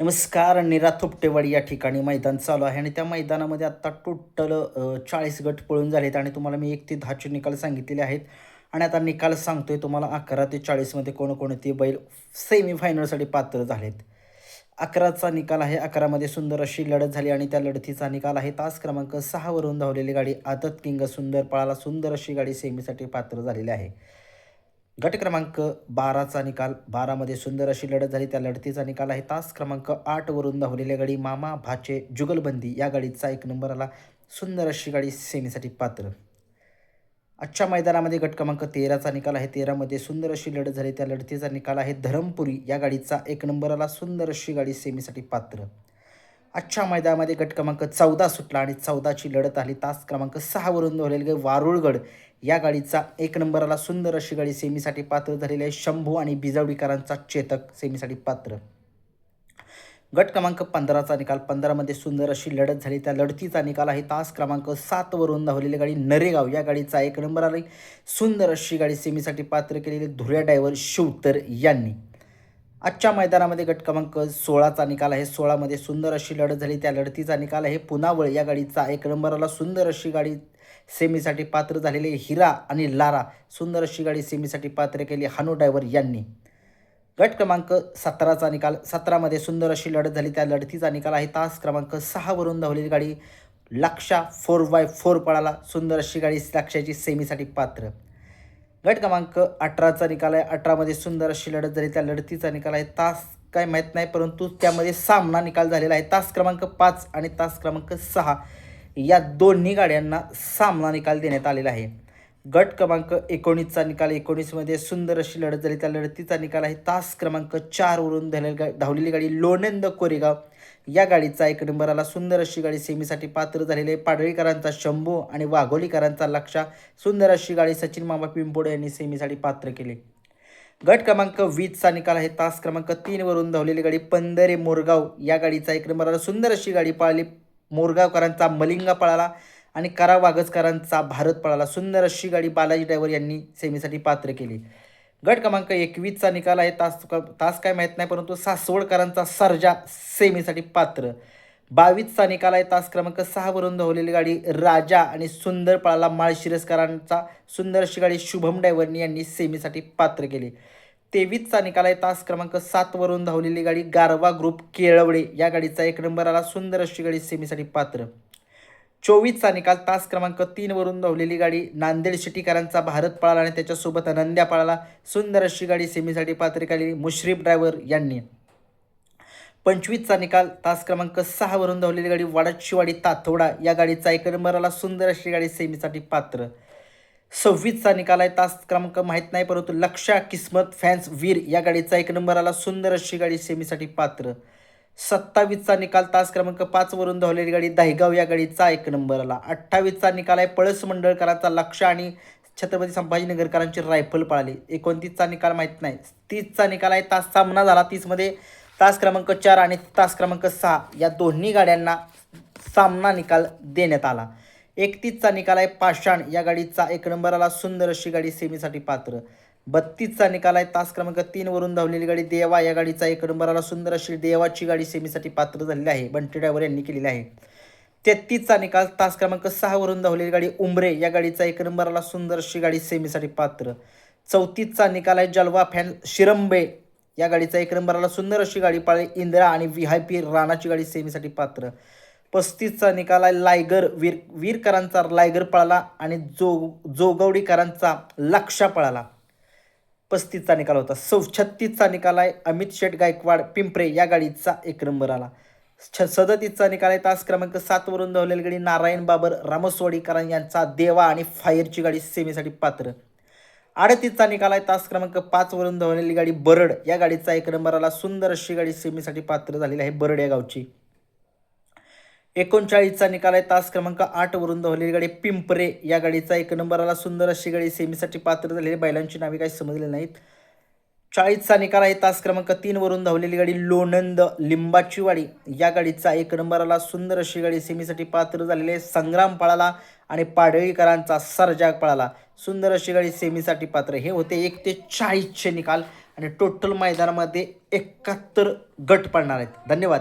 नमस्कार निरा थोपटेवाडी या ठिकाणी मैदान चालू आहे आणि त्या मैदानामध्ये आत्ता टोटल चाळीस गट पळून झालेत आणि तुम्हाला मी एक ते दहाचे निकाल सांगितलेले आहेत. आणि आता निकाल सांगतोय तुम्हाला अकरा ते चाळीसमध्ये कोणकोणते बैल सेमीफायनलसाठी पात्र झालेत. अकराचा निकाल आहे. अकरामध्ये सुंदर अशी लढत झाली आणि त्या लढतीचा निकाल आहे. तास क्रमांक सहावरून धावलेली गाडी आदत किंग सुंदर पळाला सुंदर अशी गाडी सेमीसाठी पात्र झालेली आहे. गट क्रमांक बाराचा निकाल. बारामध्ये सुंदर अशी लढत झाली. त्या लढतीचा निकाल आहे. तास क्रमांक आठवरून धावलेल्या गाडी मामा भाचे जुगलबंदी या गाडीचा एक नंबर आला. सुंदर अशी गाडी सेमीसाठी पात्र. आजच्या मैदानामध्ये गट क्रमांक तेराचा निकाल आहे. तेरामध्ये सुंदर अशी लढत झाली. त्या लढतीचा निकाल आहे. धरमपुरी या गाडीचा एक नंबर आला. सुंदर अशी गाडी सेमीसाठी पात्र. आजच्या मैदानामध्ये गट क्रमांक चौदा सुटला आणि चौदाची लढत आली. तास क्रमांक सहावरून धावलेली गे वारुळगड या गाडीचा एक नंबरला सुंदर अशी गाडी सेमीसाठी पात्र झालेली आहे. शंभू आणि बिजवडीकरांचा चेतक सेमीसाठी पात्र. गट क्रमांक पंधराचा निकाल. पंधरामध्ये सुंदर अशी लढत झाली. त्या लढतीचा निकाल आहे. तास क्रमांक सातवरून धावलेली गाडी नरेगाव या गाडीचा एक नंबर आली सुंदर अशी गाडी सेमीसाठी पात्र केलेली धुऱ्या डायव्हर शिवतर यांनी. आजच्या मैदानामध्ये गट क्रमांक सोळाचा निकाल आहे. सोळामध्ये सुंदर अशी लढत झाली. त्या लढतीचा निकाल आहे. पुनावळ या गाडीचा एक नंबरला सुंदर अशी गाडी सेमीसाठी पात्र झालेले हिरा आणि लारा सुंदर अशी गाडी सेमीसाठी पात्र केली हानू ड्रायव्हर यांनी. गट क्रमांक सतराचा निकाल सतरामध्ये सुंदर अशी लढत झाली. त्या लढतीचा निकाल आहे. तास क्रमांक सहावरून धावलेली गाडी लक्षा फोर बाय फोर पळाला. सुंदर अशी गाडी लक्षाची सेमीसाठी पात्र. गट क्रमांक अठराचा निकाल आहे. अठरामध्ये सुंदर अशी लढत झाली. त्या लढतीचा निकाल आहे. तास काय माहीत नाही परंतु त्यामध्ये सामना निकाल झालेला आहे. तास क्रमांक पाच आणि तास क्रमांक सहा या दोन्ही गाड्यांना सामना निकाल देण्यात आलेला आहे. गट क्रमांक एकोणीसचा निकाल एकोणीसमध्ये सुंदर अशी लढत झाली. त्या लढतीचा निकाल आहे. तास क्रमांक चारवरून धावलेली गा धावलेली गाडी लोणंद कोरेगाव या गाडीचा एक नंबर आला. सुंदर अशी गाडी सेमीसाठी पात्र झालेले पाडळीकरांचा शंभू आणि वाघोलीकरांचा लक्षा सुंदर अशी गाडी सचिन मामा पिंपोडे यांनी सेमीसाठी पात्र केले. गट क्रमांक वीसचा निकाल आहे. तास क्रमांक तीनवरून धावलेली गाडी पंधरे मोरगाव. या गाडीचा एक नंबर आला. सुंदर अशी गाडी पाळली. मोरगावकरांचा मलिंगा पळाला आणि करा वागजकरांचा भारत पळाला. सुंदर अशी गाडी बालाजी ड्रायव्हर यांनी सेमीसाठी पात्र केली. गट क्रमांक एकवीसचा निकाल आहे. तास तास काय माहीत नाही परंतु सासवडकरांचा सर्जा सेमीसाठी पात्र. बावीसचा निकाल आहे. तास क्रमांक सहावरून धावलेली गाडी राजा आणि सुंदर पळाला माळशिरसकरांचा सुंदर अशी गाडी शुभम ड्रायव्हरनी यांनी सेमीसाठी पात्र केली. तेवीसचा निकाल आहे. तास क्रमांक सातवरून धावलेली गाडी गारवा ग्रुप केळवडे या गाडीचा एक नंबर आला सुंदर अशी गाडी सेमीसाठी पात्र. चोवीसचा निकाल तास क्रमांक तीनवरून धावलेली गाडी नांदेड शिटीकरांचा भारत पळाला आणि त्याच्यासोबत अनंद्या पळाला. सुंदर अशी गाडी सेमीसाठी पात्र केलेली मुश्रीफ ड्रायव्हर यांनी. पंचवीसचा निकाल तास क्रमांक सहावरून धावलेली गाडी वाडशिवाडी तातोडा या गाडीचा एक नंबरला सुंदर अशी गाडी सेमीसाठी पात्र. सव्वीसचा निकाल आहे तास क्रमांक माहीत नाही परंतु लक्षा किस्मत फॅन्स वीर या गाडीचा एक नंबर आला सुंदर अशी गाडी सेमीसाठी पात्र. सत्तावीसचा निकाल तास क्रमांक पाचवरून धावलेली गाडी दहिगाव या गाडीचा एक नंबर आला अठ्ठावीसचा निकाल आहे पळस मंडळकरांचा लक्ष आणि छत्रपती संभाजीनगरकरांची रायफल पळाली. एकोणतीसचा निकाल माहीत नाही. तीसचा निकाल आहे तास सामना झाला. तीसमध्ये तास क्रमांक चार आणि तास क्रमांक सहा या दोन्ही गाड्यांना सामना निकाल देण्यात आला. एकतीसचा निकाल आहे पाषाण. या गाडीचा एक नंबर आला सुंदर अशी गाडी सेमीसाठी पात्र. बत्तीसचा निकाल आहे. तास क्रमांक तीनवरून धावलेली गाडी देवा. या गाडीचा एक नंबराला सुंदर अशी देवाची गाडी सेमीसाठी पात्र झालेली आहे. बंटी ड्रायव्हर यांनी केलेली आहे. तेहतीसचा निकाल तास क्रमांक सहावरून धावलेली गाडी उमरे. या गाडीचा एक नंबराला सुंदर अशी गाडी सेमीसाठी पात्र. चौतीसचा निकाल आहे जलवा फॅन शिरंबे. या गाडीचा एक नंबराला सुंदर अशी गाडी पाळली इंदिरा आणि व्ही आय पी राणाची गाडी सेमीसाठी पात्र. पस्तीसचा निकाल आहे लायगर वीर वीरकरांचा लायगर पळाला आणि जो जोगवडीकरांचा लक्षा पळाला. पस्तीसचा निकाल होता. सौ छत्तीसचा निकाल आहे. अमित शेठ गायकवाड पिंपरे या गाडीचा एक नंबर आला. छ सदतीसचा निकाल आहे. तास क्रमांक सातवरून धावलेली गाडी नारायण बाबर रामसवाडीकर यांचा देवा आणि फायरची गाडी सेमीसाठी पात्र. अडतीसचा निकाल आहे. तास क्रमांक पाचवरून धावलेली गाडी बरड या गाडीचा एक नंबर आला. सुंदर अशी गाडी सेमीसाठी पात्र झालेली आहे बरड या गावची. एकोणचाळीसचा निकाल आहे. तास क्रमांक आठवरून धावलेली गाडी पिंपरे या गाडीचा एक नंबराला सुंदर अशी गाडी सेमीसाठी पात्र झालेली. बैलांची नावे काही समजले नाहीत. चाळीसचा निकाल आहे. तास क्रमांक तीनवरून धावलेली गाडी लोणंद लिंबाची वाडी या गाडीचा एक नंबराला सुंदर अशी गाडी सेमीसाठी पात्र झालेले संग्राम पळाला आणि पाडळीकरांचा सरजाग पळाला. सुंदर अशी गाडी सेमीसाठी पात्र. हे होते एक ते चाळीसचे निकाल आणि टोटल मैदानामध्ये एकाहत्तर गट पडणार आहेत. धन्यवाद.